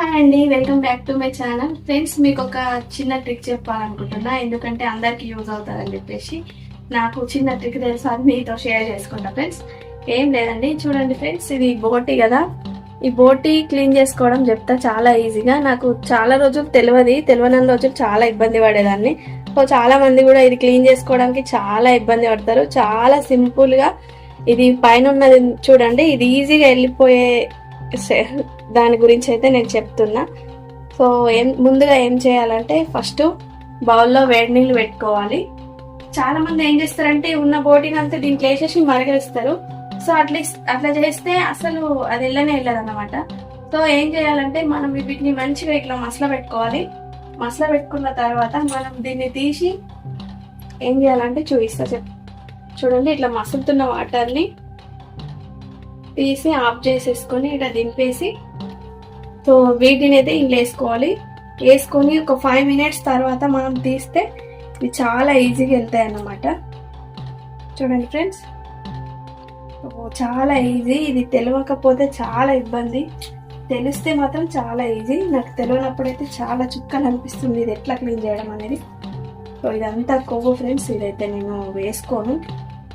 Hi అండి welcome back to my channel. Friends మీకు ఒక చిన్న ట్రిక్ చెప్పాలనుకుంటున్నా. ఎందుకంటే అందరికి యూజ్ అవుతారని చెప్పేసి నాకు చిన్న ట్రిక్ తెలుసు అది మీతో షేర్ చేసుకుంటా ఫ్రెండ్స్. ఏం లేదండి చూడండి ఫ్రెండ్స్ ఇది బోటి కదా. ఈ బోటి క్లీన్ చేసుకోవడం చెప్తా చాలా ఈజీగా. నాకు చాలా రోజులు తెలియదు తెలియని రోజులు చాలా ఇబ్బంది పడేదాన్ని. సో చాలా మంది కూడా ఇది క్లీన్ చేసుకోవడానికి చాలా ఇబ్బంది పడతారు. చాలా సింపుల్గా ఇది పైన ఉన్నది చూడండి ఇది ఈజీగా వెళ్ళిపోయే దాని గురించి అయితే నేను చెప్తున్నా. సో ఏం ముందుగా ఏం చేయాలంటే ఫస్ట్ బౌల్లో వేడి నీళ్ళు పెట్టుకోవాలి. చాలా మంది ఏం చేస్తారంటే ఉన్న బోటిని అంతా దీంట్లో వేసేసి మరగేస్తారు. సో అట్లా అట్లా చేస్తే అసలు అది వెళ్ళనే వెళ్ళదు అనమాట సో ఏం చేయాలంటే మనం వీటిని మంచిగా ఇట్లా మసల పెట్టుకోవాలి. మసల పెట్టుకున్న తర్వాత మనం దీన్ని తీసి ఏం చేయాలంటే చూపిస్తా చెప్ చూడండి ఇట్లా మసులుతున్న వాటర్ని తీసి ఆఫ్ చేసేసుకొని ఇట్లా దింపేసి సో వీటిని అయితే ఇంట్లో వేసుకోవాలి. వేసుకొని ఒక ఫైవ్ మినిట్స్ తర్వాత మనం తీస్తే ఇవి చాలా ఈజీగా వెళ్తాయి అన్నమాట. చూడండి ఫ్రెండ్స్ చాలా ఈజీ ఇది తెలియకపోతే చాలా ఇబ్బంది. తెలిస్తే మాత్రం చాలా ఈజీ నాకు తెలియనప్పుడైతే చాలా చుక్కలు అనిపిస్తుంది ఇది ఎట్లా క్లీన్ చేయడం అనేది. సో ఇదంతా కొవ్వు ఫ్రెండ్స్ ఇదైతే నేను వేసుకోను.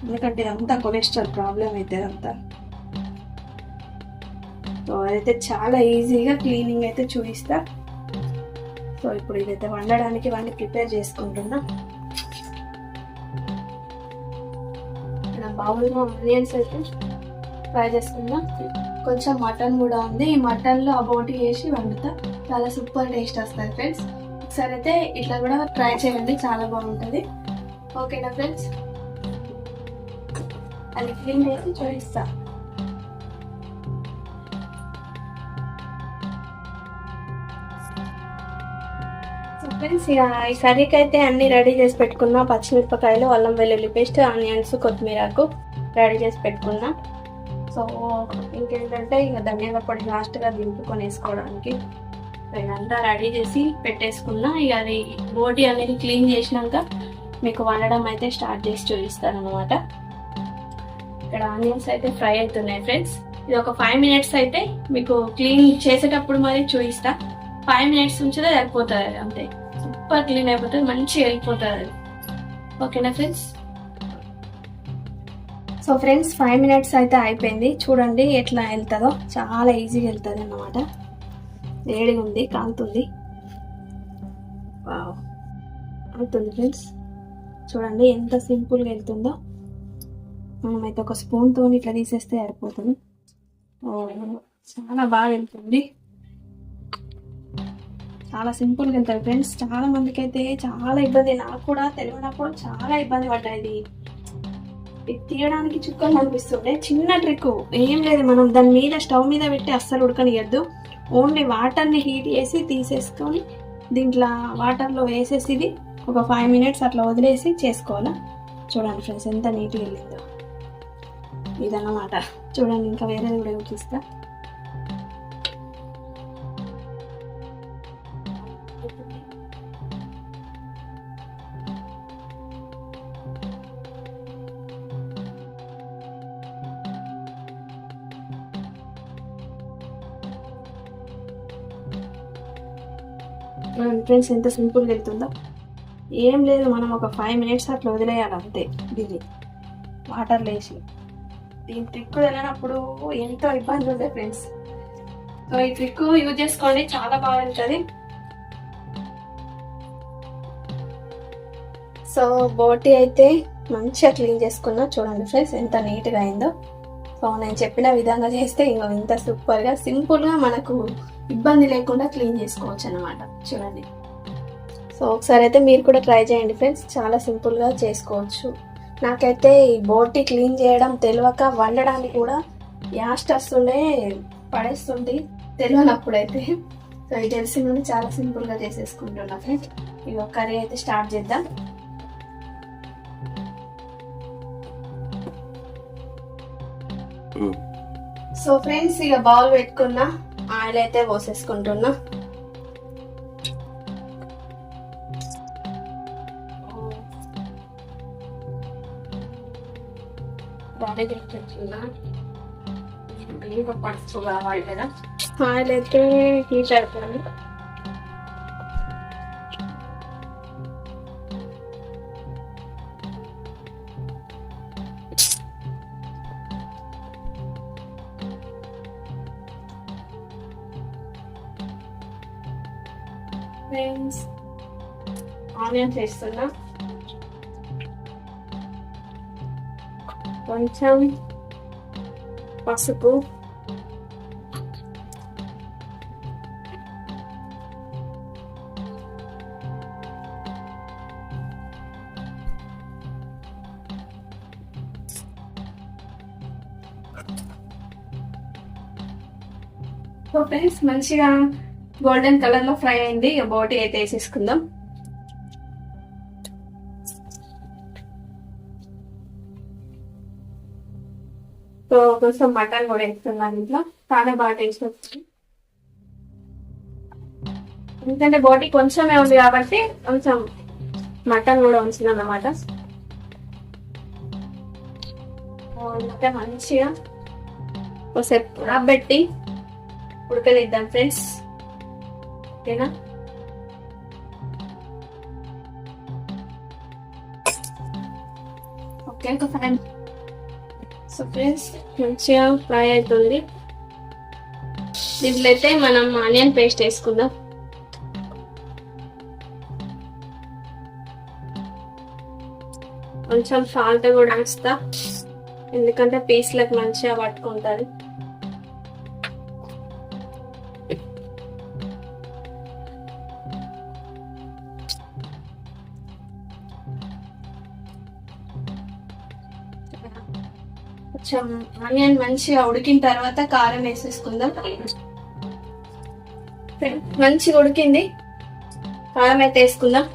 ఎందుకంటే ఇదంతా కొలెస్ట్రాల్ ప్రాబ్లం అయితే అంతా సో అదైతే చాలా ఈజీగా క్లీనింగ్ అయితే చూపిస్తా. సో ఇప్పుడు ఇదైతే వండడానికి వాడిని ప్రిపేర్ చేసుకుంటున్నా. ఇక్కడ బౌల్లో ఆనియన్స్ అయితే ఫ్రై చేసుకుందాం. కొంచెం మటన్ కూడా ఉంది. ఈ మటన్లో ఆ వేసి వండుతా. చాలా సూపర్ టేస్ట్ వస్తుంది ఫ్రెండ్స్. ఒకసారి అయితే ఇట్లా కూడా ట్రై చేయండి. చాలా బాగుంటుంది. ఓకేనా ఫ్రెండ్స్? అది క్లీన్ చేసి చూపిస్తాను ఫ్రెండ్స్ ఇక ఈ కర్రీకి అయితే అన్ని రెడీ చేసి పెట్టుకున్నా. పచ్చిమిరపకాయలు అల్లం వెల్లుల్లి పేస్ట్ ఆనియన్స్ కొత్తిమీరకు రెడీ చేసి పెట్టుకున్నా. సో ఇంకేంటంటే ఇక ధనియాల పొడి లాస్ట్గా దింపుకొని వేసుకోవడానికి. ఇదంతా రెడీ చేసి పెట్టేసుకున్నా. ఇక అది బోటి అనేది క్లీన్ చేసినాక మీకు వండడం అయితే స్టార్ట్ చేసి చూపిస్తాను అనమాట ఇక్కడ ఆనియన్స్ అయితే ఫ్రై అవుతున్నాయి ఫ్రెండ్స్ ఇది ఒక ఫైవ్ మినిట్స్ అయితే మీకు క్లీన్ చేసేటప్పుడు మరి చూపిస్తాను ఫైవ్ మినిట్స్ ఉంచితే సరిపోతుంది అంతే. సూపర్ క్లీన్ అయిపోతుంది మంచిగా వెళ్ళిపోతుంది ఓకేనా friends so friends five minutes అయితే అయిపోయింది. చూడండి ఎట్లా వెళ్తుందో. చాలా ఈజీగా వెళ్తుంది అన్నమాట. వేడిగా ఉంది కాలుతుంది. వావ్ అవుతుంది ఫ్రెండ్స్ చూడండి ఎంత సింపుల్గా వెళ్తుందో. మనమైతే ఒక స్పూన్తో ఇట్లా తీసేస్తే సరిపోతుంది. చాలా బాగా వెళ్తుంది. చాలా సింపుల్గా వెళ్తారు. ఫ్రెండ్స్ చాలా మందికి అయితే చాలా ఇబ్బంది. నాకు కూడా తెలియనప్పుడు చాలా ఇబ్బంది పడ్డాయి. ఇది తీయడానికి చుక్కలు అనిపిస్తుండే. చిన్న ట్రిక్ ఏం లేదు మనం దాని మీద స్టవ్ మీద పెట్టి అస్సలు ఉడకనియద్దు ఓన్లీ వాటర్ని హీట్ చేసి తీసేసుకొని దీంట్లో వాటర్లో వేసేసి ఇది ఒక ఫైవ్ మినిట్స్ అట్లా వదిలేసి చేసుకోవాలా? చూడండి ఫ్రెండ్స్ ఎంత నీట్గా వెళ్ళిందో. ఇదన్నమాట. చూడండి ఇంకా వేరేది కూడా చూపిస్తాను ఫ్రెండ్స్ ఎంత సింపుల్గా వెళ్తుందో. ఏం లేదు మనం ఒక ఫైవ్ మినిట్స్ అట్లా వదిలేయాలి అంతే. దీన్ని వాటర్లో వేసి దీని ట్రిక్ వెళ్ళినప్పుడు ఎంతో ఇబ్బంది ఉండే ఫ్రెండ్స్ సో ఈ ట్రిక్ యూజ్ చేసుకోండి. చాలా బాగా ఉంటుంది సో బోటి అయితే మంచిగా క్లీన్ చేసుకున్నా. చూడండి ఫ్రెండ్స్ ఎంత నీట్గా అయిందో. సో నేను చెప్పిన విధంగా చేస్తే ఇంకో ఇంత సూపర్గా సింపుల్గా మనకు ఇబ్బంది లేకుండా క్లీన్ చేసుకోవచ్చు అనమాట చూడండి. సో ఒకసారి అయితే మీరు కూడా ట్రై చేయండి ఫ్రెండ్స్. చాలా సింపుల్గా చేసుకోవచ్చు. నాకైతే ఈ బోటి క్లీన్ చేయడం తెలియక వండడానికి కూడా యాస్ట్ వస్తుండే పడేస్తుంది తెలియనప్పుడైతే సో ఇది తెలిసి నుండి చాలా సింపుల్గా చేసేసుకుంటున్నా ఫ్రెండ్స్. ఇక కర్రీ అయితే స్టార్ట్ చేద్దాం. సో ఫ్రెండ్స్ ఇక బౌల్ పెట్టుకున్నా. ఆయిల్ అయితే పోసేసుకుంటున్నా ఆయిల్ అయితే హీట్ అయిపోయింది ఫ్రెండ్స్ ఆనియన్స్ వేస్తున్నా కొంచెం పసుపు సో ఫ్రెండ్స్ మంచిగా గోల్డెన్ కలర్లో ఫ్రై అయింది. ఇక బోటి అయితే వేసేసుకుందాం. సో కొంచెం మటన్ కూడా వేస్తున్నాను ఇంట్లో. చాలా బాగా టేస్ట్ వస్తుంది. ఎందుకంటే బోటి కొంచెమే ఉంది కాబట్టి కొంచెం మటన్ కూడా ఉంచింది అన్నమాట అంటే మంచిగా. ఒకసేపు పెట్టి ఉడకనిద్దాం ఫ్రెండ్స్. ఓకేనా? ఓకే ఒక ఫైవ్ సో ఫ్రెండ్స్ మంచిగా ఫ్రై అవుతుంది దీంట్లో అయితే మనం ఆనియన్ పేస్ట్ వేసుకుందాం. కొంచెం సాల్ట్ కూడా వేస్తా. ఎందుకంటే పీస్లకు మంచిగా పట్టుకుంటుంది. కొంచెం ఆనియన్ మంచిగా ఉడికిన తర్వాత కారం వేసేసుకుందాం. మంచిగా ఉడికింది. కారం అయితే వేసుకుందాం.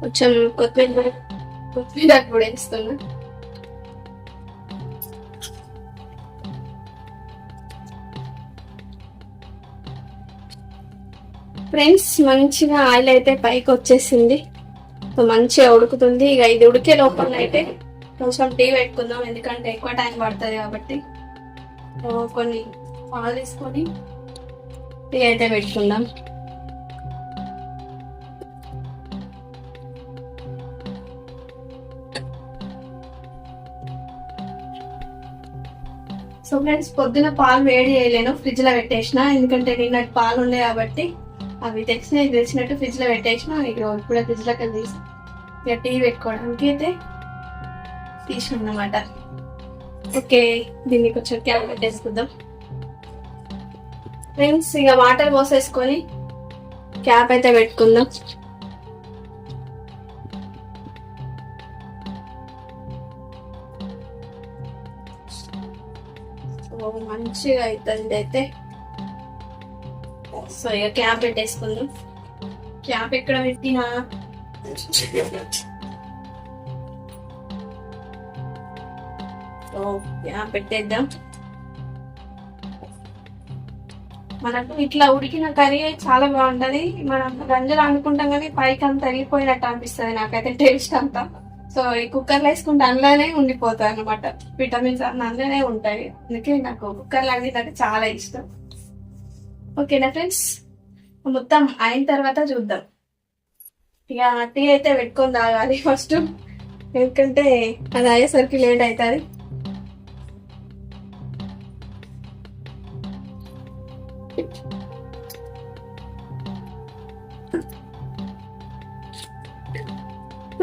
కొంచెం కొత్తిమీర కొత్తిమీర కూడా వేస్తున్నా ఫ్రెండ్స్ మంచిగా ఆయిల్ అయితే పైకి వచ్చేసింది. మంచిగా ఉడుకుతుంది. ఇక ఇది ఉడికే లోపల అయితే కొంచెం టీ పెట్టుకుందాం. ఎందుకంటే ఎక్కువ టైం పడుతుంది కాబట్టి. కొన్ని పాలు తీసుకొని టీ అయితే పెట్టుకుందాం. సో ఫ్రెండ్స్ పొద్దున పాలు వేడి చేయలేను. ఫ్రిడ్జ్లో పెట్టేసిన. ఎందుకంటే నిన్నటి పాలు ఉండే కాబట్టి అవి తెచ్చిన తెచ్చినట్టు ఫ్రిడ్జ్లో పెట్టేసిన ఇప్పుడు ఇప్పుడే ఫ్రిడ్జ్లోకి ఇక టీ పెట్టుకోవడానికి అయితే తీసుకున్నమాట ఓకే దీన్ని కొంచెం క్యాప్ పెట్టేసుకుందాం. ఫ్రెండ్స్ ఇక వాటర్ పోసేసుకొని క్యాప్ అయితే పెట్టుకుందాం. మంచిగా అవుతుంది అయితే సో ఇక క్యాప్ పెట్టేసుకుందాం. క్యాప్ ఎక్కడ పెట్టినా? సో క్యాప్ పెట్టేద్దాం. మనకు ఇట్లా ఉడికిన కర్రీ చాలా బాగుంటది. మనం గంజలు అనుకుంటాం కానీ పైకి అంత తరిగిపోయినట్టు అనిపిస్తుంది నాకైతే టేస్ట్ అంతా. సో ఈ కుక్కర్లో వేసుకుంటే అందులోనే ఉండిపోతాయి అనమాట విటమిన్స్ అన్ని అందులోనే ఉంటాయి. అందుకే నాకు కుక్కర్లో అంటే చాలా ఇష్టం. ఓకేనా ఫ్రెండ్స్? మొత్తం అయిన తర్వాత చూద్దాం. ఇక టీ అయితే పెట్టుకొని తాగాలి ఫస్ట్. ఎందుకంటే అది అయ్యేసరికి లేట్ అవుతుంది.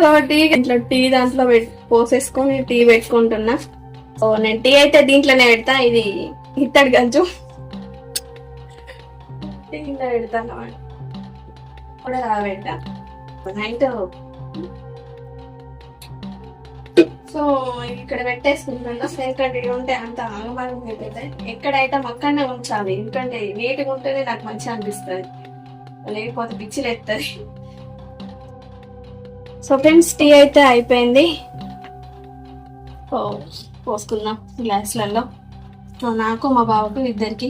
కాబట్టి టీ ఇట్లా టీ దాంట్లో పోసేసుకొని టీ పెట్టుకుంటున్నా. సో నేను టీ అయితే దీంట్లోనే పెడతా. ఇది ఇత్తడి గంజు టీలో పెడతాను అన్నమాట కూడా రాబెట్ట? నైట్ సో ఇక్కడ పెట్టేసుకుంటున్నా. ఎందుకంటే ఇది ఉంటే అంత ఆగమాగం అయిపోతాయి. ఎక్కడైతే అక్కడనే ఉంచాలి. ఎందుకంటే నీట్గా ఉంటేనే నాకు మంచిగా అనిపిస్తుంది. లేకపోతే పిచ్చిలు ఎత్తది సో ఫ్రెండ్స్ టీ అయితే అయిపోయింది. పోసుకుందాం గ్లాసులలో. సో నాకు మా బాబుకు ఇద్దరికి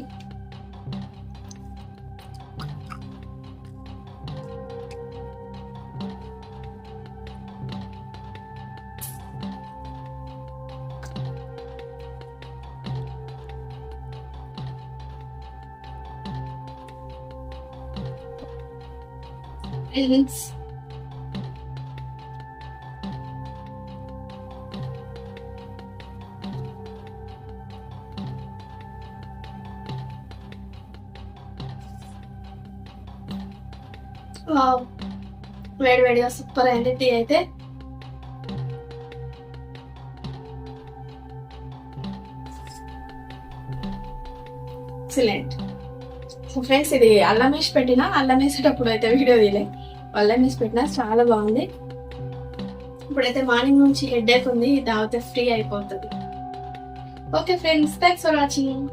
ఫ్రెండ్స్ వేడి వేడిగా సూపర్ అయింది టీ అయితే. ఎక్సలెంట్ సో ఫ్రెండ్స్ ఇది అల్లం వేసి పెట్టిన? అల్లం వేసేటప్పుడు అయితే వీడియో తీలే అల్లం వేసి పెట్టిన చాలా బాగుంది. ఇప్పుడైతే మార్నింగ్ నుంచి హెడ్ ఉంది తాగితే ఫ్రీ అయిపోతుంది. Okay friends thanks for watching.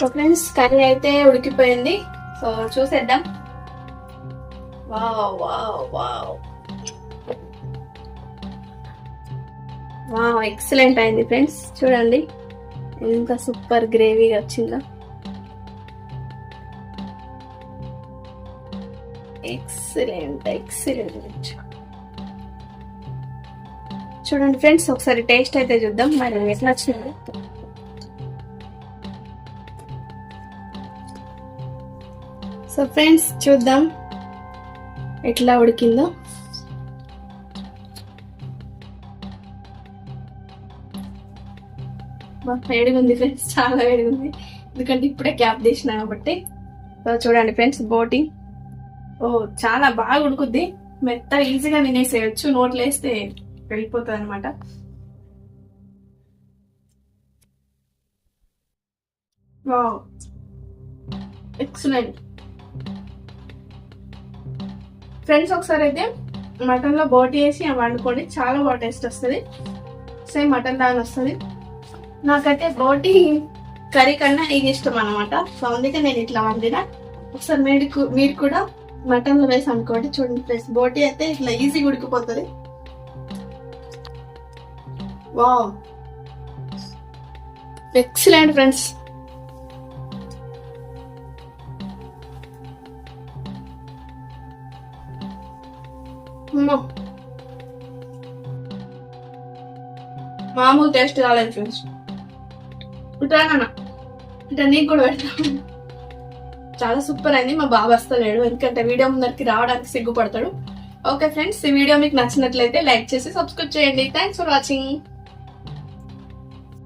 So friends curry అయితే ఉడికిపోయింది. సో చూసేద్దాం. Wow wow wow. Wow excellent అయింది ఫ్రెండ్స్. చూడండి. ఎంత సూపర్ గ్రేవీగా వచ్చిందా? ఎక్సలెంట్ ఎక్సలెంట్ చూడండి ఫ్రెండ్స్ ఒకసారి టేస్ట్ అయితే చూద్దాం. మరి ఎట్లా వచ్చింది సో ఫ్రెండ్స్ చూద్దాం. ఎట్లా ఉడికిందో. వేడిగా ఉంది ఫ్రెండ్స్ చాలా వేడిగా ఉంది ఎందుకంటే ఇప్పుడే క్యాప్ తీసిన కాబట్టి. చూడండి ఫ్రెండ్స్ బోటి. ఓ చాలా బాగా ఉడుకుద్ది. మెత్త ఈజీగా తినేసేయచ్చు. నోట్లో వేస్తే వెళ్ళిపోతుంది అనమాట వావ్. ఎక్సలెంట్ ఫ్రెండ్స్ ఒకసారి అయితే మటన్లో బోటి వేసి వండుకోండి. చాలా బాగా టేస్ట్ వస్తుంది. సేమ్ మటన్ దాని వస్తుంది. నాకైతే బోటి కర్రీ కన్నా ఇది ఇష్టం అనమాట సో అందుకే నేను ఇట్లా వండిన. ఒకసారి మీరు మీరు కూడా మటన్లో వేసి అనుకోండి చూడండి ఫ్రెండ్స్. బోటి అయితే ఇట్లా ఈజీగా ఉడికిపోతుంది. వావ్. Excellent friends. మామూలు టేస్ట్ రాలేదు ఫ్రెండ్స్. ఇట్లా ఇట్లా నీకు కూడా పెడతాను చాలా సూపర్ అయింది. మా బాబు వస్తలేడు ఎందుకంటే వీడియో ముందరికి రావడానికి సిగ్గుపడతాడు. ఓకే ఫ్రెండ్స్ ఈ వీడియో మీకు నచ్చినట్లయితే లైక్ చేసి సబ్స్క్రైబ్ చేయండి. Thanks for watching